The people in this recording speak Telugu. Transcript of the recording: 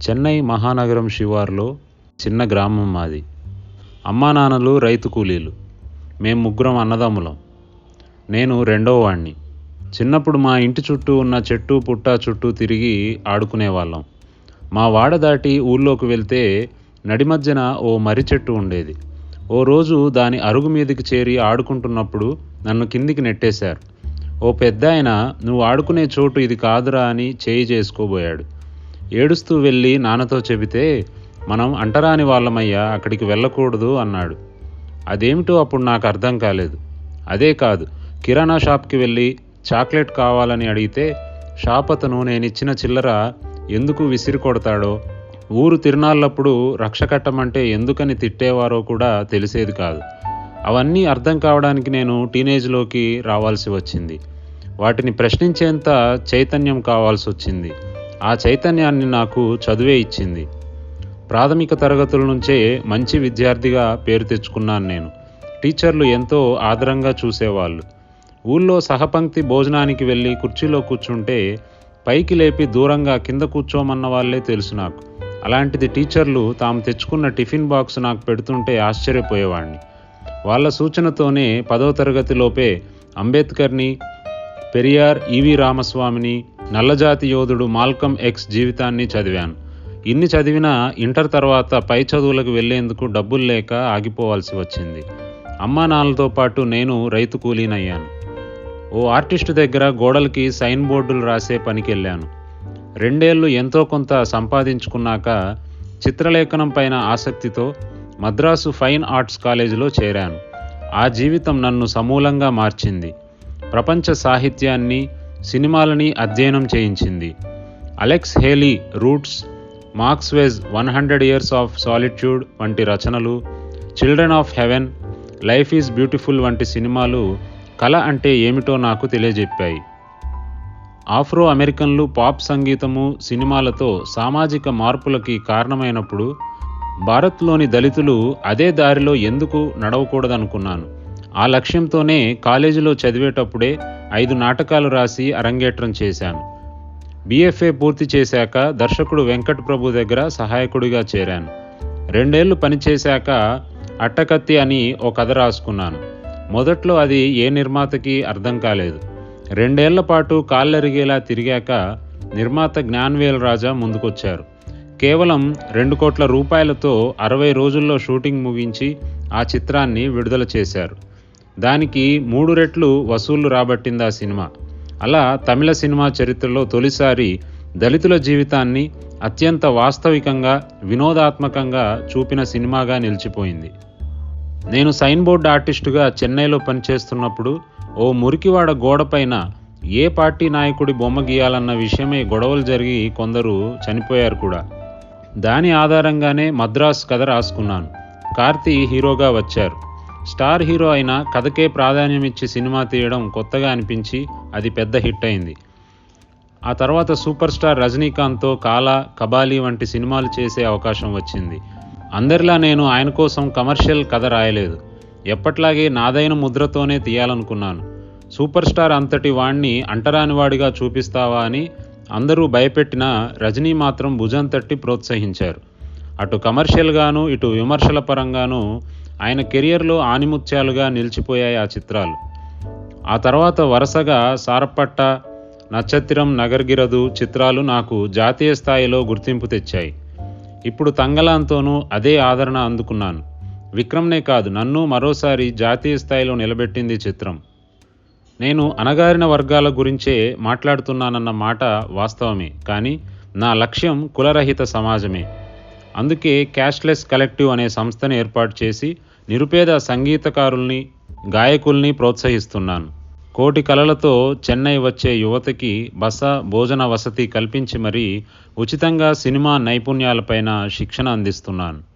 చెన్నై మహానగరం శివార్లో చిన్న గ్రామం మాది. అమ్మా నాన్నలు రైతు కూలీలు. మేము ముగ్గురం అన్నదమ్ములం. నేను రెండో వాణ్ణి. చిన్నప్పుడు మా ఇంటి చుట్టూ ఉన్న చెట్టు పుట్ట చుట్టూ తిరిగి ఆడుకునేవాళ్ళం మా వాడ దాటి ఊళ్ళోకి వెళ్తే నడి మధ్యన ఓ మర్రి చెట్టు ఉండేది. ఓ రోజు దాని అరుగు మీదకి చేరి ఆడుకుంటున్నప్పుడు నన్ను కిందికి నెట్టేశారు. ఓ పెద్ద ఆయన నువ్వు ఆడుకునే చోటు ఇది కాదురా అని చేయి చేసుకోబోయాడు. ఏడుస్తూ వెళ్ళి నాన్నతో చెబితే మనం అంటరాని వాళ్ళమయ్యా అక్కడికి వెళ్ళకూడదు అన్నాడు. అదేమిటో అప్పుడు నాకు అర్థం కాలేదు. అదే కాదు కిరాణా షాప్కి వెళ్ళి చాక్లెట్ కావాలని అడిగితే షాప్ అతను నేను ఇచ్చిన చిల్లర ఎందుకు విసిరి కొడతాడో ఊరు తిరునాళ్ళప్పుడు రక్ష కట్టమంటే ఎందుకని తిట్టేవారో కూడా తెలిసేది కాదు. అవన్నీ అర్థం కావడానికి నేను టీనేజ్లోకి రావాల్సి వచ్చింది. వాటిని ప్రశ్నించేంత చైతన్యం కావాల్సి వచ్చింది ఆ చైతన్యాన్ని నాకు చదువే ఇచ్చింది. ప్రాథమిక తరగతుల నుంచే మంచి విద్యార్థిగా పేరు తెచ్చుకున్నాను నేను. టీచర్లు ఎంతో ఆదరంగా చూసేవాళ్ళు. ఊళ్ళో సహపంక్తి భోజనానికి వెళ్ళి కుర్చీలో కూర్చుంటే పైకి లేపి దూరంగా కింద కూర్చోమన్న వాళ్ళే తెలుసు నాకు. అలాంటిది టీచర్లు తాము తెచ్చుకున్న టిఫిన్ బాక్స్ నాకు పెడుతుంటే ఆశ్చర్యపోయేవాడిని వాళ్ళ సూచనతోనే పదో తరగతిలోపే అంబేద్కర్ని పెరియార్ ఈవి రామస్వామిని నల్లజాతి యోధుడు మాల్కమ్ ఎక్స్ జీవితాన్ని చదివాను. ఇన్ని చదివినా ఇంటర్ తర్వాత పై చదువులకు వెళ్ళేందుకు డబ్బులు లేక ఆగిపోవాల్సి వచ్చింది. అమ్మా నాన్నలతో పాటు నేను రైతు కూలీనయ్యాను. ఓ ఆర్టిస్టు దగ్గర గోడలకి సైన్ బోర్డులు రాసే పనికెళ్ళాను. రెండేళ్ళు ఎంతో కొంత సంపాదించుకున్నాక చిత్రలేఖనం పైన ఆసక్తితో మద్రాసు ఫైన్ ఆర్ట్స్ కాలేజీలో చేరాను. ఆ జీవితం నన్ను సమూలంగా మార్చింది. ప్రపంచ సాహిత్యాన్ని సినిమాలని అధ్యయనం చేయించింది. Alex Haley Roots Marquez one hundred years of solitude వంటి రచనలు children of heaven life is beautiful వంటి సినిమాలు కళ అంటే ఏమిటో నాకు తెలియజెప్పాయి. ఆఫ్రో అమెరికన్లు పాప్ సంగీతము సినిమాలతో సామాజిక మార్పులకి కారణమైనప్పుడు భారత్లోని దళితులు అదే దారిలో ఎందుకు నడవకూడదనుకున్నాను. ఆ లక్ష్యంతోనే కాలేజీలో చదివేటప్పుడే ఐదు నాటకాలు రాసి అరంగేట్రం చేశాను. బీఎఫ్ఏ పూర్తి చేశాక దర్శకుడు వెంకట్ ప్రభు దగ్గర సహాయకుడిగా చేరాను. రెండేళ్ళు పనిచేశాక అట్టకత్తి అని ఓ కథ రాసుకున్నాను. మొదట్లో అది ఏ నిర్మాతకి అర్థం కాలేదు. రెండేళ్ళ పాటు కాళ్ళెరిగేలా తిరిగాక నిర్మాత జ్ఞాన్వేల్ రాజా ముందుకొచ్చారు. కేవలం రెండు కోట్ల రూపాయలతో అరవై రోజుల్లో షూటింగ్ ముగించి ఆ చిత్రాన్ని విడుదల చేశారు. దానికి మూడు రెట్లు వసూళ్ళు రాబట్టింది ఆ సినిమా. అలా తమిళ సినిమా చరిత్రలో తొలిసారి దళితుల జీవితాన్ని అత్యంత వాస్తవికంగా వినోదాత్మకంగా చూపిన సినిమాగా నిలిచిపోయింది. నేను సైన్ బోర్డ్ ఆర్టిస్టుగా చెన్నైలో పనిచేస్తున్నప్పుడు ఓ మురికివాడ గోడపైన ఏ పార్టీ నాయకుడి బొమ్మ గీయాలన్న విషయమే గొడవలు జరిగి కొందరు చనిపోయారు కూడా. దాని ఆధారంగానే మద్రాస్ కథ రాసుకున్నాను. కార్తీ హీరోగా వచ్చారు. స్టార్ హీరో అయిన కథకే ప్రాధాన్యం ఇచ్చి సినిమా తీయడం కొత్తగా అనిపించి అది పెద్ద హిట్ అయింది. ఆ తర్వాత సూపర్ స్టార్ రజనీకాంత్తో కాలా కబాలి వంటి సినిమాలు చేసే అవకాశం వచ్చింది. అందరిలా నేను ఆయన కోసం కమర్షియల్ కథ రాయలేదు. ఎప్పట్లాగే నాదైన ముద్రతోనే తీయాలనుకున్నాను. సూపర్ స్టార్ అంతటి వాణ్ణి అంటరానివాడిగా చూపిస్తావా అని అందరూ భయపెట్టినా రజనీ మాత్రం భుజం తట్టి ప్రోత్సహించారు. అటు కమర్షియల్గాను ఇటు విమర్శల పరంగాను ఆయన కెరియర్లో ఆనిముత్యాలుగా నిలిచిపోయాయి ఆ చిత్రాలు. ఆ తర్వాత వరుసగా సారపట్ట నక్షత్రం నగర్గిరదు చిత్రాలు నాకు జాతీయ స్థాయిలో గుర్తింపు తెచ్చాయి. ఇప్పుడు తంగలాంతోనూ అదే ఆదరణ అందుకున్నాను. విక్రమ్నే కాదు నన్ను మరోసారి జాతీయ స్థాయిలో నిలబెట్టింది చిత్రం. నేను అణగారిన వర్గాల గురించే మాట్లాడుతున్నానన్న మాట వాస్తవమే కానీ నా లక్ష్యం కులరహిత సమాజమే. అందుకే క్యాష్లెస్ కలెక్టివ్ అనే సంస్థను ఏర్పాటు చేసి నిరుపేద సంగీతకారుల్ని గాయకుల్ని ప్రోత్సహిస్తున్నాను. కోటి కలలతో చెన్నై వచ్చే యువతకి బస భోజన వసతి కల్పించి మరీ ఉచితంగా సినిమా నైపుణ్యాలపైన శిక్షణ అందిస్తున్నాను.